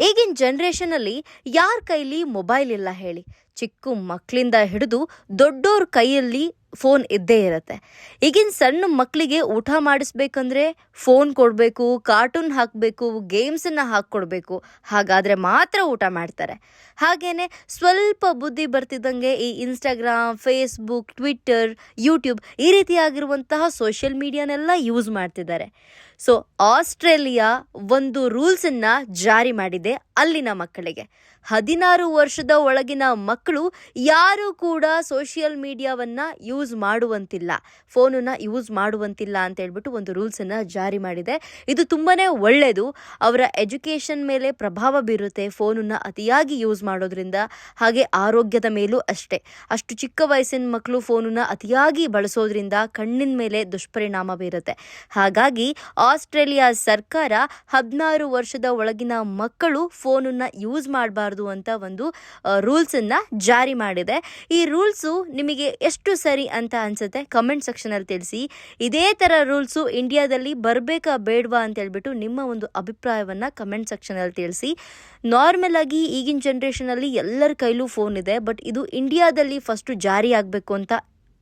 ಈಗಿನ ಜನರೇಷನ್ ಜನ್ರೇಷನಲ್ಲಿ ಯಾರ ಕೈಲಿ ಮೊಬೈಲ್ ಇಲ್ಲ ಹೇಳಿ. ಚಿಕ್ಕ ಮಕ್ಕಳಿಂದ ಹಿಡಿದು ದೊಡ್ಡೋರ್ ಕೈಯಲ್ಲಿ ಫೋನ್ ಇದ್ದೇ ಇರುತ್ತೆ. ಈಗಿನ ಸಣ್ಣ ಮಕ್ಕಳಿಗೆ ಊಟ ಮಾಡಿಸ್ಬೇಕಂದ್ರೆ ಫೋನ್ ಕೊಡಬೇಕು, ಕಾರ್ಟೂನ್ ಹಾಕಬೇಕು ಗೇಮ್ಸನ್ನು ಹಾಕ್ಕೊಡ್ಬೇಕು ಹಾಗಾದರೆ ಮಾತ್ರ ಊಟ ಮಾಡ್ತಾರೆ. ಹಾಗೇನೆ ಸ್ವಲ್ಪ ಬುದ್ಧಿ ಬರ್ತಿದ್ದಂಗೆ ಈ ಇನ್ಸ್ಟಾಗ್ರಾಮ್ ಫೇಸ್ಬುಕ್ ಟ್ವಿಟ್ಟರ್ ಯೂಟ್ಯೂಬ್ ಈ ರೀತಿಯಾಗಿರುವಂತಹ ಸೋಷಿಯಲ್ ಮೀಡಿಯಾನೆಲ್ಲ ಯೂಸ್ ಮಾಡ್ತಿದ್ದಾರೆ. ಸೊ ಆಸ್ಟ್ರೇಲಿಯಾ ಒಂದು ರೂಲ್ಸನ್ನು ಜಾರಿ ಮಾಡಿದೆ ಅಲ್ಲಿನ ಮಕ್ಕಳಿಗೆ. ಹದಿನಾರು ವರ್ಷದ ಒಳಗಿನ ಮಕ್ಕಳು ಯಾರೂ ಕೂಡ ಸೋಷಿಯಲ್ ಮೀಡಿಯಾವನ್ನು ಯೂಸ್ ಮಾಡುವಂತಿಲ್ಲ. ಫೋನನ್ನು ಯೂಸ್ ಮಾಡುವಂತಿಲ್ಲ ಅಂತ ಹೇಳ್ಬಿಟ್ಟು ಒಂದು ರೂಲ್ಸನ್ನು ಜಾರಿ ಮಾಡಿದೆ. ಇದು ತುಂಬಾ ಒಳ್ಳೆಯದು ಅವರ ಎಜುಕೇಷನ್ ಮೇಲೆ ಪ್ರಭಾವ ಬೀರುತ್ತೆ ಫೋನನ್ನು ಅತಿಯಾಗಿ ಯೂಸ್ ಮಾಡೋದ್ರಿಂದ. ಹಾಗೆ ಆರೋಗ್ಯದ ಮೇಲೂ ಅಷ್ಟೇ. ಅಷ್ಟು ಚಿಕ್ಕ ವಯಸ್ಸಿನ ಮಕ್ಕಳು ಫೋನನ್ನು ಅತಿಯಾಗಿ ಬಳಸೋದ್ರಿಂದ ಕಣ್ಣಿನ ಮೇಲೆ ದುಷ್ಪರಿಣಾಮ ಬೀರುತ್ತೆ. ಹಾಗಾಗಿ ಆಸ್ಟ್ರೇಲಿಯಾ ಸರ್ಕಾರ ಹದಿನಾರು ವರ್ಷದ ಒಳಗಿನ ಮಕ್ಕಳು ಫೋನನ್ನು ಯೂಸ್ ಮಾಡಬಾರ್ದು ಅಂತ ಒಂದು ರೂಲ್ಸನ್ನು ಜಾರಿ ಮಾಡಿದೆ. ಈ ರೂಲ್ಸು ನಿಮಗೆ ಎಷ್ಟು ಸರಿ ಅಂತ ಅನ್ಸುತ್ತೆ. ಕಮೆಂಟ್ ಸೆಕ್ಷನಲ್ಲಿ ತಿಳಿಸಿ. ಇದೇ ಥರ ರೂಲ್ಸು ಇಂಡಿಯಾದಲ್ಲಿ ಬರಬೇಕಾ ಬೇಡವಾ ಅಂತ ಹೇಳ್ಬಿಟ್ಟು ನಿಮ್ಮ ಒಂದು ಅಭಿಪ್ರಾಯವನ್ನು ಕಮೆಂಟ್ ಸೆಕ್ಷನಲ್ಲಿ ತಿಳಿಸಿ. ನಾರ್ಮಲ್ ಆಗಿ ಈಗಿನ ಜನ್ರೇಷನಲ್ಲಿ ಎಲ್ಲರ ಕೈಲೂ ಫೋನ್ ಇದೆ ಬಟ್ ಇದು ಇಂಡಿಯಾದಲ್ಲಿ ಫಸ್ಟು ಜಾರಿ ಆಗಬೇಕು ಅಂತ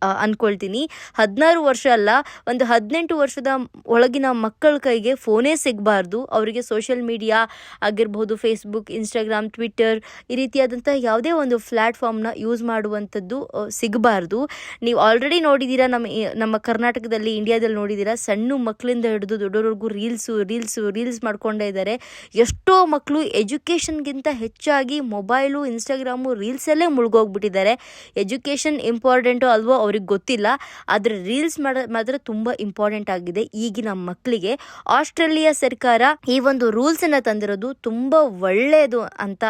ಆ, ಅನ್ಕೊಳ್ತೀನಿ. ಹದಿನಾರು ವರ್ಷ ಅಲ್ಲ ಒಂದು ಹದಿನೆಂಟು ವರ್ಷದ ಒಳಗಿನ ಮಕ್ಕಳ ಕೈಗೆ ಫೋನೇ ಸಿಗಬಾರ್ದು. ಅವರಿಗೆ ಸೋಷಿಯಲ್ ಮೀಡಿಯಾ ಆಗಿರ್ಬೋದು ಫೇಸ್ಬುಕ್ ಇನ್ಸ್ಟಾಗ್ರಾಮ್ ಟ್ವಿಟ್ಟರ್ ಈ ರೀತಿಯಾದಂಥ ಯಾವುದೇ ಒಂದು ಪ್ಲ್ಯಾಟ್ಫಾರ್ಮ್ನ ಯೂಸ್ ಮಾಡುವಂಥದ್ದು ಸಿಗಬಾರ್ದು. ನೀವು ಆಲ್ರೆಡಿ ನೋಡಿದ್ದೀರಾ ನಮ್ಮ ನಮ್ಮ ಕರ್ನಾಟಕದಲ್ಲಿ ಇಂಡಿಯಾದಲ್ಲಿ ನೋಡಿದ್ದೀರಾ ಸಣ್ಣ ಮಕ್ಕಳಿಂದ ಹಿಡಿದು ದೊಡ್ಡವ್ರಿಗೂ ರೀಲ್ಸು ರೀಲ್ಸು ರೀಲ್ಸ್ ಮಾಡ್ಕೊಂಡೇ ಇದ್ದಾರೆ. ಎಷ್ಟೋ ಮಕ್ಕಳು ಎಜುಕೇಷನ್ಗಿಂತ ಹೆಚ್ಚಾಗಿ ಮೊಬೈಲು ಇನ್ಸ್ಟಾಗ್ರಾಮು ರೀಲ್ಸಲ್ಲೇ ಮುಳುಗೋಗ್ಬಿಟ್ಟಿದ್ದಾರೆ. ಎಜುಕೇಷನ್ ಇಂಪಾರ್ಟೆಂಟು ಅಲ್ವೋ ಅವ್ರಿಗೆ ಗೊತ್ತಿಲ್ಲ. ಆದರೆ ರೀಲ್ಸ್ ಮಾಡ, ಮಾತ್ರ ತುಂಬ ಇಂಪಾರ್ಟೆಂಟ್ ಆಗಿದೆ. ಈಗಿನ ಮಕ್ಕಳಿಗೆ ಆಸ್ಟ್ರೇಲಿಯಾ ಸರ್ಕಾರ ಈ ಒಂದು ರೂಲ್ಸನ್ನು ತಂದಿರೋದು ತುಂಬ ಒಳ್ಳೆಯದು ಅಂತ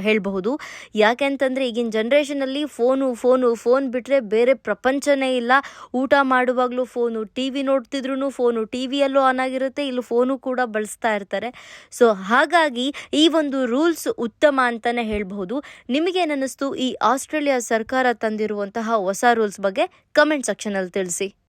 ಹೇಳಬಹುದು. ಯಾಕೆಂತಂದರೆ ಈಗಿನ ಜನ್ರೇಷನಲ್ಲಿ ಫೋನು ಫೋನು ಫೋನ್ ಬಿಟ್ಟರೆ ಬೇರೆ ಪ್ರಪಂಚನೇ ಇಲ್ಲ. ಊಟ ಮಾಡುವಾಗಲೂ ಫೋನು ಟಿ ವಿ ನೋಡ್ತಿದ್ರು ಫೋನು ಟಿ ವಿಯಲ್ಲೂ ಆನ್ ಆಗಿರುತ್ತೆ. ಇಲ್ಲಿ ಫೋನು ಕೂಡ ಬಳಸ್ತಾ ಇರ್ತಾರೆ. ಸೊ ಹಾಗಾಗಿ ಈ ಒಂದು ರೂಲ್ಸ್ ಉತ್ತಮ ಅಂತಲೇ ಹೇಳಬಹುದು. ನಿಮಗೇನಿಸ್ತು ಈ ಆಸ್ಟ್ರೇಲಿಯಾ ಸರ್ಕಾರ ತಂದಿರುವಂತಹ ಹೊಸ ರೂಲ್ಸ್ ಬಗ್ಗೆ ಕಮೆಂಟ್ ಸೆಕ್ಷನಲ್ಲಿ ತಿಳಿಸಿ.